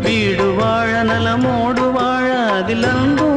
வீடு வாழ நலமோடு வாழ அதில் அன்பு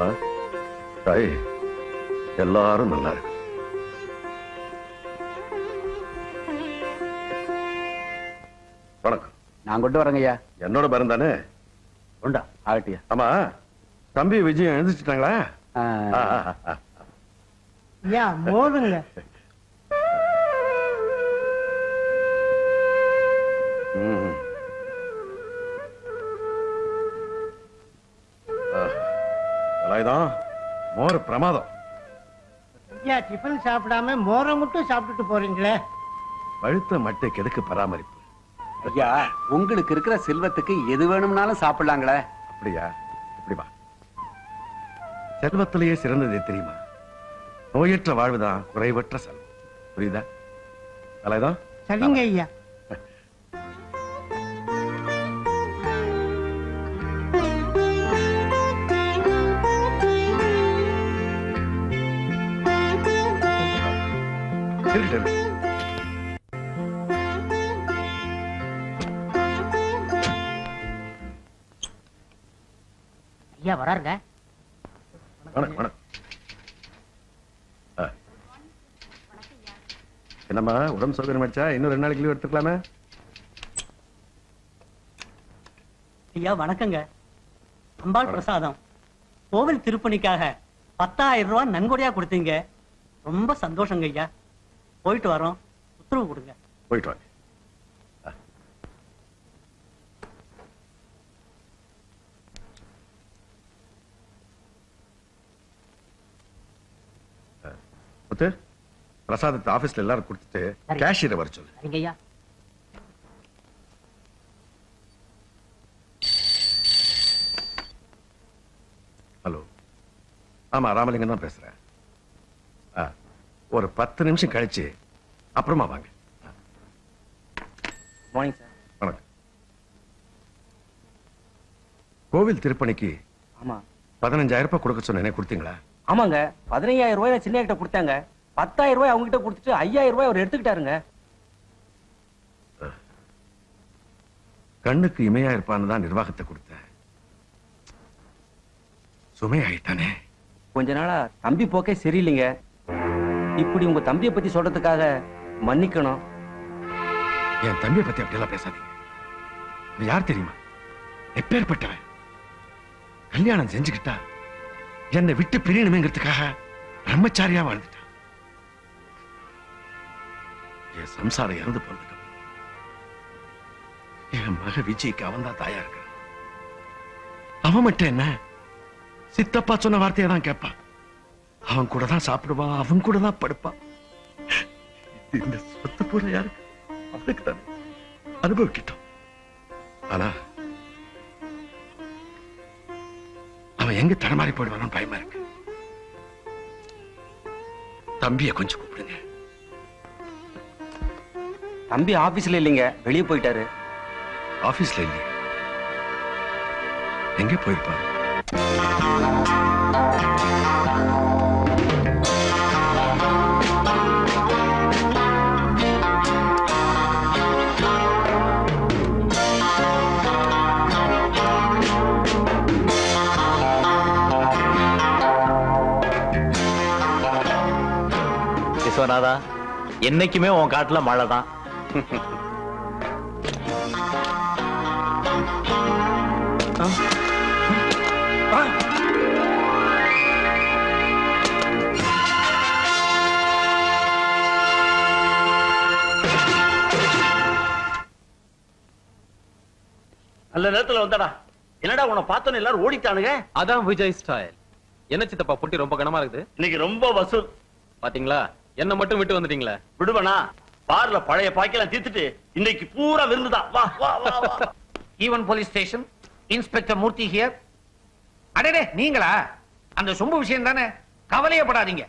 பாப்பா தாய் எல்லாரும் நல்லா இருக்கு. வணக்கம். நான் கொண்டு வரேங்கய்யா என்னோட பரம் தானே? உண்டா? ஆகட்டியா. ஆமா தம்பி விஜயம் எழுந்துச்சுட்டாங்களா ஐயா மோதுங்க. சாப்பிடாம மோரை மட்டும் சாப்பிட்டுட்டு போறீங்களே. பழுத்த மட்டைக்கு எதுக்கு பராமரிப்பு. உங்களுக்கு இருக்கிற செல்வத்துக்கு எது வேணும்னாலும் சாப்பிடலாங்களே. அப்படியா? இப்படி வா. செல்வத்திலேயே சிறந்தது தெரியுமா? நோயற்ற வாழ்வுதான் குறைவற்ற செல்வம். புரியுதா? தலைதான்? சரிங்க ஐயா. இருக்கட்டும். ஐயா வராருங்க. வணக்கம் வணக்கம். என்னம்மா உடம்பு சௌகரியம் ஆச்சா? இன்னும் ரெண்டு நாளைக்கு லீவ் எடுத்துக்கலாமே? ஐயா வணக்கங்க. அம்பாள் பிரசாதம். கோவில் திருப்பணிக்காக பத்தாயிரம் ரூபாய் நன்கொடையா கொடுத்தீங்க. ரொம்ப சந்தோஷங்க ஐயா. போயிட்டு வரோம். உத்தரவு கொடுங்க. போயிட்டு வாங்க. முத்து பிரசாதத்தை ஆபீஸ்ல எல்லாரும் கொடுத்துட்டு. கேஷியரை வர சொல்லு. சரிங்க ஐயா. ஹலோ. ஆமா ராமலிங்கம் தான் பேசுறேன். ஒரு பத்து நிமிஷம் கழிச்சு அப்புறமா வாங்க. வணக்கம். கோவில் திருப்பணிக்கு ஆமா. பதினஞ்சாயிரம் ரூபாய் கொடுக்க சொன்னேனே கொடுத்தீங்களா? ஆமாங்க. பதினையாயிரம் ரூபாய் சின்ன கிட்ட கொடுத்தாங்க. பத்தாயிரம் ரூபாய் அவங்க கிட்ட கொடுத்துட்டு ஐயாயிரம் ரூபாய் அவர் எடுத்துக்கிட்டாருங்க. கண்ணுக்கு இமையா இருப்பான்னு தான் நிர்வாகத்தை கொடுத்தேன். சுமையாயிட்டானே. கொஞ்ச நாளா தம்பி போக்கே சரியில்லைங்க. இப்படி உங்க தம்பியை பத்தி சொல்றதுக்காக மன்னிக்கணும். என் தம்பியை பத்தி அப்படியெல்லாம் பேசாதீங்க. யார் தெரியுமா? எப்பேற்பட்டவன். கல்யாணம் செஞ்சுக்கிட்டா என்னை விட்டு பிரியணுமேங்கிறதுக்காக பிரம்மச்சாரியா வாழ்ந்துட்டான். என் சம்சாரம் இறந்து போனதுக்கு என் மக விஜய்க்கு அவன் தான் தாயா இருக்கான் அவன் மட்டும் என்ன? சித்தப்பா சொன்ன வார்த்தையை தான் கேட்பான். அவன் கூட தான் சாப்பிடுவான் அவன் கூட தான் படுப்பான் இந்த சொத்து பூரா யாருக்கு? அவனுக்கு தானே. அனுபவிக்கிட்டோம். ஆனா அவன் எங்க தடமாறி போயிடுவானு பயமா இருக்கு. தம்பிய கொஞ்சம் கூப்பிடுங்க. தம்பி ஆபீஸ்ல இல்லைங்க. வெளியே போயிட்டாரு. ஆபீஸ்ல இல்லையே. எங்க போயிருப்பான் விஸ்வநாதா என்னைக்குமே உன் காட்டுல மழை தான் நல்ல நேரத்துல வந்தடா. என்னடா உன்னை பார்த்தோன்னு எல்லாரும் ஓடிட்டானுங்க? அதான் விஜய் ஸ்டைல். என்ன சித்தப்பா பொட்டி ரொம்ப கனமா இருக்குது? இன்னைக்கு ரொம்ப வசூல். பாத்தீங்களா? என்ன மட்டும் விட்டு வந்துட்டீங்களே? விடுவனா? பார்ல பழைய பாய்க்கெல்லாம் தீர்த்துட்டு இன்னைக்கு பூரா விருந்துதான். வா வா வா வா. Even police station inspector Murthy here அடடே நீங்களா? அந்த சொம்பு விஷயம் தானே? கவலையப்படாதீங்க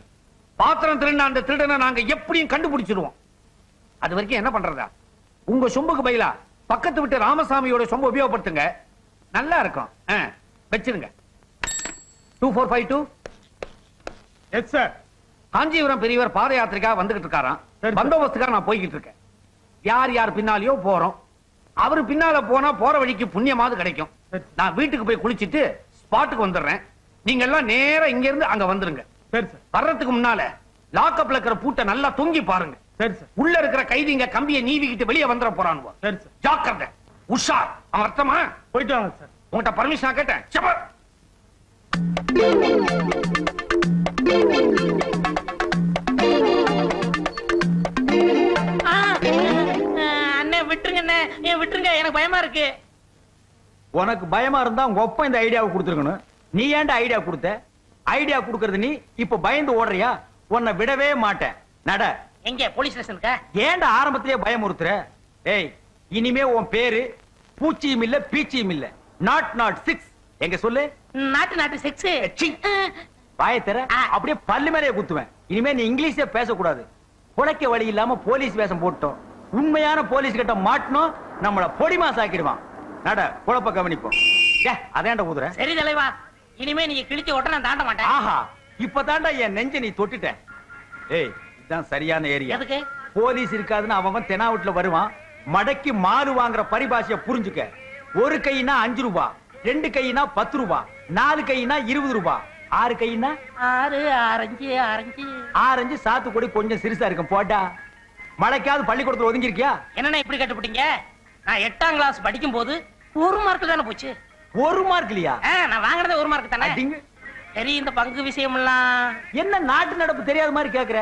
பாத்திரம் திருடின அந்த திருடனை நாங்க எப்படியும் கண்டுபிடிச்சிருவோம். அது வரைக்கும் என்ன பண்றதா? உங்க சொம்புக்கு பதிலா பக்கத்து விட்டு ராமசாமியோட சொம்பு உபயோகப்படுத்துங்க. நல்லா இருக்கும். ஆ, வச்சிருங்க. Two four five two S sir Kanchipuram பெரியவர் பாத யாத்திரைக்காக வந்துகிட்டு இருக்காராம். பந்தோபஸ்துக்காக நான் போய்கிட்டு இருக்கேன். யார் யார் பின்னாலேயோ போறோம். அவரு பின்னால போனா போற வழிக்கு புண்ணியமாவது கிடைக்கும். நான் வீட்டுக்கு போய் குளிச்சிட்டு ஸ்பாட்டுக்கு வந்துடுறேன். நீங்க எல்லாம் நேரா இங்க இருந்து அங்க வந்துருங்க. வர்றதுக்கு முன்னால லாக்அப்ல இருக்கிற பூட்டை நல்லா தொங்கி பாருங்க. உள்ள இருக்கிற கைதிங்க கம்பியை நீவிக்கிட்டு வெளியே வந்துட போறானுவோ. ஜாக்கிரதை. உஷார். அவன் அர்த்தமா? போயிட்டு வாங்க சார். உங்ககிட்ட பர்மிஷன் கேட்டேன். செப்ப. ஏன் விட்டுருங்க எனக்கு பயமா இருக்கு. உனக்கு பயமா இருந்தா உங்க ஒப்ப இந்த ஐடியாவை கொடுத்துருக்கணும். நீ ஏன்டா ஐடியா கொடுத்த? ஐடியா கொடுக்கறது நீ இப்ப பயந்து ஓடுறியா? உன்னை விடவே மாட்டேன். நட. எங்க? போலீஸ் ஸ்டேஷனுக்கா ஏன்டா ஆரம்பத்திலேயே பயமுறுத்துற? ஏய் இனிமே உன் பேரு பூச்சியும் இல்ல பீச்சியும் இல்ல. நாட் நாட் சிக்ஸ் எங்க சொல்லு? நாட்டு நாட்டு செக்ஸ். வாயை தர அப்படியே பல்லு மேலே குத்துவேன். இனிமே நீ இங்கிலீஷே பேசக்கூடாது. புழைக்க வழி இல்லாம போலீஸ் வேஷம் போட்டோம். உண்மையான போலீஸ் கிட்ட மாட்டணும் நம்மள பொடிமாஸ் ஆக்கிடுவான் நட குழப்ப கவனிப்போம். ஏ அதேண்ட குதிரை சரி தலைவா இனிமே நீங்க கிழிச்சு ஓட்ட நான் தாண்ட மாட்டேன். ஆஹா இப்பதான்டா என் நெஞ்ச நீ தொட்டுட்ட. ஏய் இதுதான் சரியான ஏரியா. எதுக்கு? போலீஸ் இருக்காதுன்னு அவன் தெனாவுட்ல வருவான். மடக்கி மாறு வாங்குற பரிபாஷைய புரிஞ்சுக்க. ஒரு கைனா அஞ்சு ரூபா ரெண்டு கைனா பத்து ரூபா நாலு கைனா இருபது ரூபா. ஆறு கைனா? ஆறு ஆரஞ்சு ஆரஞ்சு. ஆரஞ்சு சாத்துக்குடி கொஞ்சம் சிறுசா இருக்கும். போட்டா மழைக்காவது பள்ளிக்கூடத்துல ஒதுங்கி இருக்கியா என்னண்ணா இப்படி கட்டுப்பிட்டீங்க? நான் எட்டாம் கிளாஸ் படிக்கும் போது ஒரு மார்க் தானே போச்சு. ஒரு மார்க் இல்லையா? நான் வாங்கினதே ஒரு மார்க் தானே. சரி இந்த பங்கு விஷயம் எல்லாம் என்ன நாட்டு நடப்பு தெரியாத மாதிரி கேக்குற?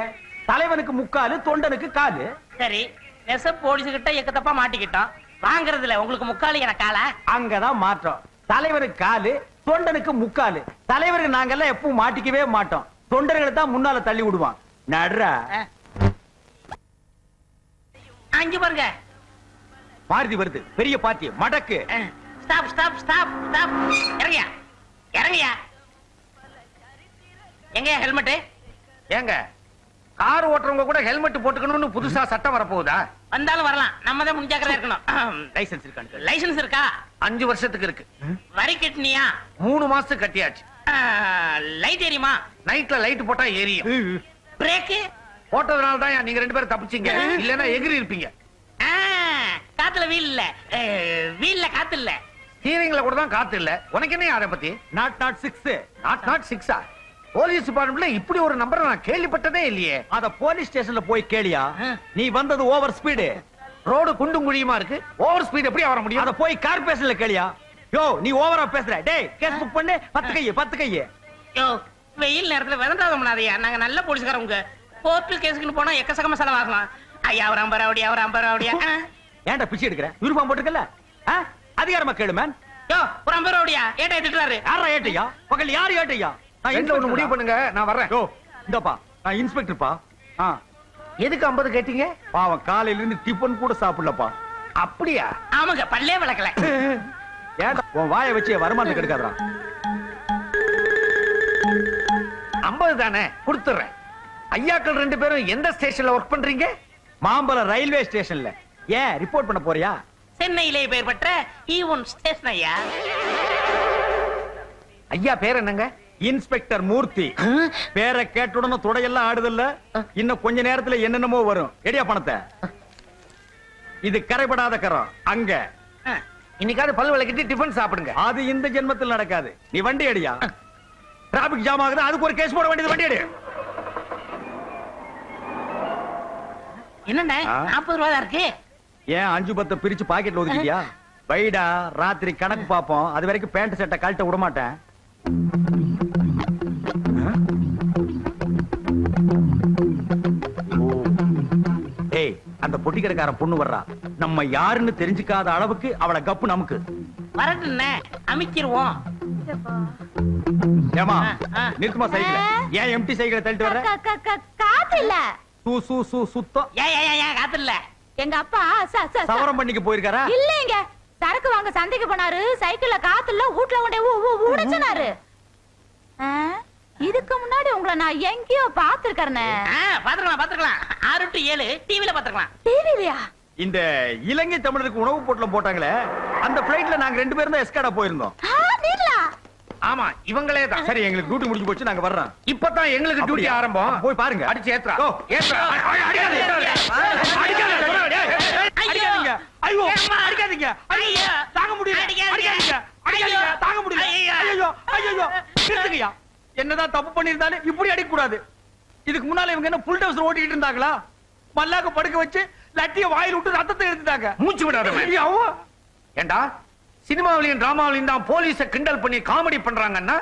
தலைவனுக்கு முக்காலு தொண்டனுக்கு காலு. சரி நெச போலீஸ் கிட்ட எக்கத்தப்பா மாட்டிக்கிட்டோம். வாங்குறதுல உங்களுக்கு முக்காலி எனக்கு காலா? அங்கதான் மாற்றம். தலைவனுக்கு காலு தொண்டனுக்கு முக்காலு. தலைவருக்கு நாங்கெல்லாம் எப்பவும் மாட்டிக்கவே மாட்டோம். தொண்டர்களை தான் முன்னால தள்ளி விடுவான் நடுறா? அங்க பாருங்க. மாருதி வருது. பெரிய பாத்தி மடக்கு. ஸ்டாப் ஸ்டாப் ஸ்டாப் ஸ்டாப் இறங்கியா? இறங்கியா? எங்க ஹெல்மெட் ஏங்க கார் ஓட்டுறவங்க கூட ஹெல்மெட் போட்டுக்கணும்னு புதுசா சட்டம் வரப்போகுதா? வந்தாலும் வரலாம். நம்ம தான் முன்ஜாக்கிரதையா இருக்கணும் லைசன்ஸ் இருக்கான்னு லைசென்ஸ் இருக்கா? அஞ்சு வருஷத்துக்கு இருக்கு. வரி கட்டினியா? மூணு மாசத்துக்கு கட்டியாச்சு. லைட் எரியுமா? நைட்ல லைட் போட்டா எரியும். பிரேக்கு போட்டதுனால தான் நீங்க ரெண்டு பேரும் தப்பிச்சீங்க. இல்லன்னா எகிரி இருப்பீங்க. காத்துல வீல் இல்ல. வீல்ல காத்து இல்ல. ஹீரிங்ல கூட தான் காத்து இல்ல. உனக்கு என்ன அதை பத்தி? Not not six not not சிக்ஸா போலீஸ் டிபார்ட்மெண்ட்ல இப்படி ஒரு நம்பரை நான் கேள்விப்பட்டதே இல்லையே. அத போலீஸ் ஸ்டேஷன்ல போய் கேளியா? நீ வந்தது ஓவர் ஸ்பீடு ரோடு குண்டும் குழியுமா இருக்கு? ஓவர் ஸ்பீட் எப்படி வர முடியும்? அத போய் கார்பரேஷன்ல கேளியா? யோ நீ ஓவரா பேசுற. டேய் கேஸ் புக் பண்ணு. பத்து கையே பத்து கையே. யோ வெயில் நேரத்துல விதண்டாத பண்ணாதயா நாங்க நல்ல போலீஸ்காரங்க. கோர்ட்டு கேஸுக்குன்னு போனா எக்கசக்கமா செலவாகலாம். ஐயா அவர் ரூபாய் அவர் ரூபாய் ஏன்டா பிச்சை எடுக்கிற? யூனிஃபார்ம் போட்டுக்கல அதிகாரமா கேளு மேன் யோ ஒரு ரூபாய் ஏட்டா திட்டுறாரு. யாரா ஏட்டையா? பகல் யாரு ஏட்டையா? நான் ஒண்ணு முடிவு பண்ணுங்க நான் வர்றேன். யோ இந்தப்பா நான் இன்ஸ்பெக்டர்ப்பா ஆ. எதுக்கு ஐம்பது கேட்டீங்க? பாவம் காலையில இருந்து டிபன் கூட சாப்பிடலப்பா. அப்படியா? ஆமாங்க பல்லே விளக்கல. ஏன்டா உன் வாயை வச்சு வருமானம் கெடுக்காதடா ஐம்பது தானே கொடுத்துறேன் ஐயாக்கள் ரெண்டு பேரும் எந்த ஸ்டேஷன்ல ஒர்க் பண்றீங்க? மாம்பலம் ரயில்வே ஸ்டேஷன்ல. ஏன் ரிப்போர்ட் பண்ண போறியா? சென்னையிலே பெயர் பெற்ற ஈவன் ஸ்டேஷன் ஐயா. ஐயா பேர் என்னங்க? இன்ஸ்பெக்டர் மூர்த்தி. பேரை கேட்டுடனே துடையெல்லாம் ஆடுதல்ல? இன்னும் கொஞ்ச நேரத்துல என்னென்னமோ வரும். எடியா பணத்தை? இது கரைபடாத கரம். அங்க. இன்னைக்காவது பல் விளக்கிட்டு டிஃபன் சாப்பிடுங்க. அது இந்த ஜென்மத்தில் நடக்காது. நீ வண்டி அடியா? டிராபிக் ஜாம் ஆகுது? அதுக்கு ஒரு கேஸ் போட வேண்டியது. வண்டி அடி. என்னண்ணே? நாற்பது ரூபா தான் இருக்கு. ஏன் அஞ்சு பத்தை பிரிச்சு பாக்கெட்ல ஒதுக்கிட்டியா? வைடா ராத்திரி கணக்கு பாப்போம் அது வரைக்கும் பேண்ட் சட்டை கழட்ட விட மாட்டேன். ஏய் அந்த பொட்டி கடைக்காரன் பொண்ணு வர்றா. நம்ம யாருன்னு தெரிஞ்சுக்காத அளவுக்கு அவளை கப்பு நமக்கு. வரட்டுண்ணே அமைக்கிருவோம். ஏமா. நிறுத்துமா சைக்கிள். ஏன் எம்டி சைக்கிளை தள்ளிட்டு வர்ற? காத்து இல்ல சூ சூ சூ சுத்தம். ஏன் ஏன் ஏன், ஏன் காத்து இல்ல எங்க அப்பா ச- ச- ச- சவரம் பண்ணிக்க போயிருக்காரா? இல்லைங்க சரக்கு வாங்க சந்தைக்கு போனாரு சைக்கிள்ல காத்துல வீட்ல கொண்டே உடைச்சனாரு இதுக்கு முன்னாடி உங்களை நான் எங்கேயோ பாத்துருக்கேன் பாத்துக்கலாம் பாத்துக்கலாம் ஆறு டு ஏழு டிவில பாத்துக்கலாம் டிவிலையா இந்த இலங்கை தமிழருக்கு உணவு பொட்டலம் போட்டாங்களே அந்த பிளைட்ல நாங்க ரெண்டு பேரும் தான் எஸ்காடா போயிருந்தோம். ஆமா இவங்களே தான் சரி எங்களுக்கு டியூட்டி முடிஞ்சு போச்சு நாங்க வர்றோம். இப்பதான் எங்களுக்கு டியூட்டி? ஆரம்பம். போய் பாருங்க. அடிச்சு ஏத்துறா. ஓ. டேய். அடிக்காதீங்க. ஐயோ? அடிக்காதீங்க. ஐயோ. தாங்க முடியல. அடிக்காதீங்க. அடிக்காதீங்க. தாங்க முடியல. ஐயோ. ஐயோ நிறுத்துங்கய்யா. என்னதான் தப்பு பண்ணிருந்தாலும் இப்படி அடிக்க கூடாது இதுக்கு முன்னால இவங்க என்ன புல் டவுஸ் ஓட்டிட்டு இருந்தாங்களா? மல்லாக்க படுக்க வச்சு லட்டிய வாயில் விட்டு ரத்தத்தை எடுத்துட்டாங்க. மூச்சு அவ்வா. ஏண்டா? சினிமாவிலையும் டிராமாவிலையும் தான் போலீஸ கிண்டல் பண்ணி காமெடி பண்றாங்கன்னா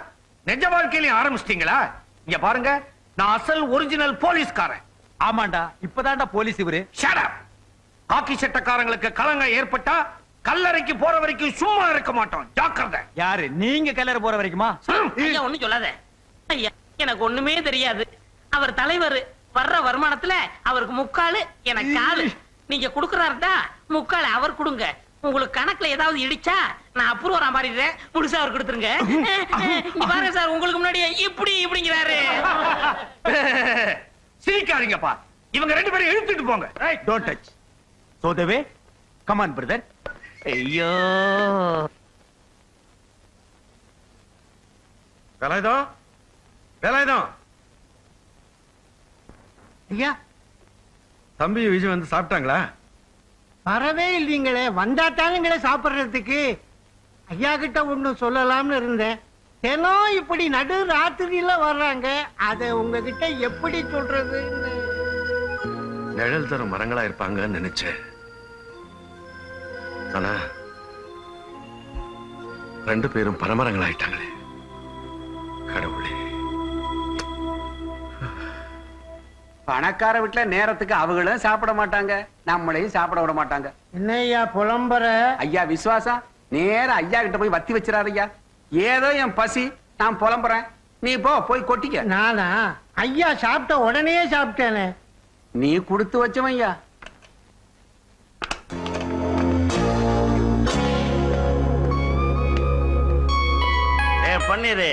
நிஜ வாழ்க்கையிலையும் ஆரம்பிச்சிட்டீங்களா? இங்க பாருங்க நான் அசல் ஒரிஜினல் போலீஸ்காரன். ஆமாண்டா இப்பதான்டா போலீஸ் இவரு. Up. காக்கி சட்டக்காரங்களுக்கு கலங்க ஏற்பட்டா கல்லறைக்கு போற வரைக்கும் சும்மா இருக்க மாட்டோம். ஜாக்கிரதை. யாரு நீங்க கல்லற போற வரைக்குமா? ஐயா ஒண்ணும் சொல்லாத. ஐயா எனக்கு ஒண்ணுமே தெரியாது. அவர் தலைவர் வர்ற வருமானத்துல அவருக்கு முக்காலு எனக்கு காலு. நீங்க குடுக்கறாருடா முக்காலு அவர் கொடுங்க. உங்களுக்கு கணக்குல ஏதாவது இடிச்சா நான் அப்ரூவரா மாறிடுறேன் முழுசா அவர் கொடுத்துருங்க. இங்க பாருங்க சார் உங்களுக்கு முன்னாடி இப்படி இப்படிங்கிறாரு. சிரிக்காதீங்கப்பா. இவங்க ரெண்டு பேரும் இழுத்துட்டு போங்க. டோன்ட் டச் சோ தேவே கமான் பிரதர் ஐயோ. வேலாயுதம் வேலாயுதம் ஐயா. தம்பி விஜய் வந்து சாப்பிட்டாங்களா? வரவே இல்லீங்களே வந்தா தானுங்களே சாப்பிடுறதுக்கு. ஐயா கிட்ட ஒண்ணு சொல்லலாம்னு இருந்தேன். தினம் இப்படி நடு ராத்திரியில வர்றாங்க. அத உங்ககிட்ட எப்படி சொல்றதுன்னு நிழல் தரும் மரங்களா இருப்பாங்கன்னு நினைச்சேன். ஆனா ரெண்டு பேரும் பரமரங்களாயிட்டாங்களே. கடவுளே. பணக்கார வீட்டுல நேரத்துக்கு அவங்களும் சாப்பிட மாட்டாங்க. நம்மளையும் சாப்பிட விட மாட்டாங்க. என்னய்யா புலம்புற? ஐயா விசுவாசம் நேரா ஐயா கிட்ட போய் வத்தி வச்சிடாரு ஐயா. ஏதோ என் பசி நான் புலம்புறேன். நீ போ போய் கொட்டிக்க. நானா? ஐயா சாப்பிட்ட உடனே சாப்பிட்டேனே. நீ கொடுத்து வச்சவன் ஐயா. ஏ பன்னீரு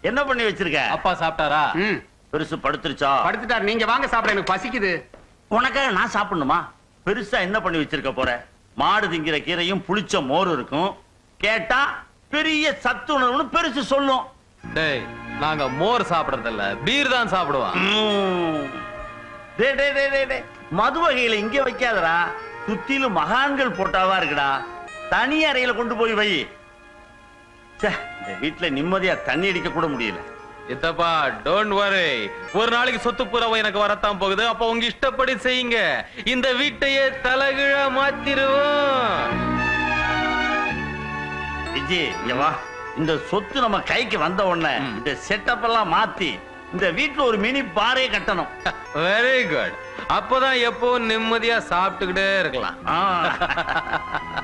என்ன பண்ணி வச்சிருக்க? அப்பா சாப்பிட்டாரா? ம். பெருசு படுத்துருச்சா? படுத்துட்டார். நீங்க வாங்க சாப்பிட எனக்கு பசிக்குது. உனக்காக நான் சாப்பிடணுமா? பெருசா என்ன பண்ணி வச்சிருக்க போற? மாடு திங்கிற கீரையும் புளிச்ச மோர் இருக்கும். கேட்டா பெரிய சத்துணர்வுன்னு பெருசு சொல்லும். டேய் நாங்க மோர் சாப்பிடுறது இல்ல பீர் தான் சாப்பிடுவோம். டேய், டேய், டேய், டேய், டேய். மது வகையில இங்க வைக்காதடா. சுத்திலும் மகான்கள் போட்டாவா இருக்குடா. தனி அறையில கொண்டு போய் வை. இந்த வீட்டுல நிம்மதியா தண்ணி அடிக்க கூட முடியல. இத்தப்பா டோன்ட் வரி ஒரு நாளைக்கு சொத்து புறவை எனக்கு வரத்தான் போகுது. அப்ப உங்க இஷ்டப்படி செய்யுங்க. இந்த வீட்டையே தலகிழ மாத்திருவோம். விஜி இங்க வா. இந்த சொத்து நம்ம கைக்கு வந்த உடனே இந்த செட்டப் எல்லாம் மாத்தி இந்த வீட்டுல ஒரு மினி பாரே கட்டணும். வெரி குட் அப்பதான் எப்பவும் நிம்மதியா சாப்பிட்டுக்கிட்டே இருக்கலாம்.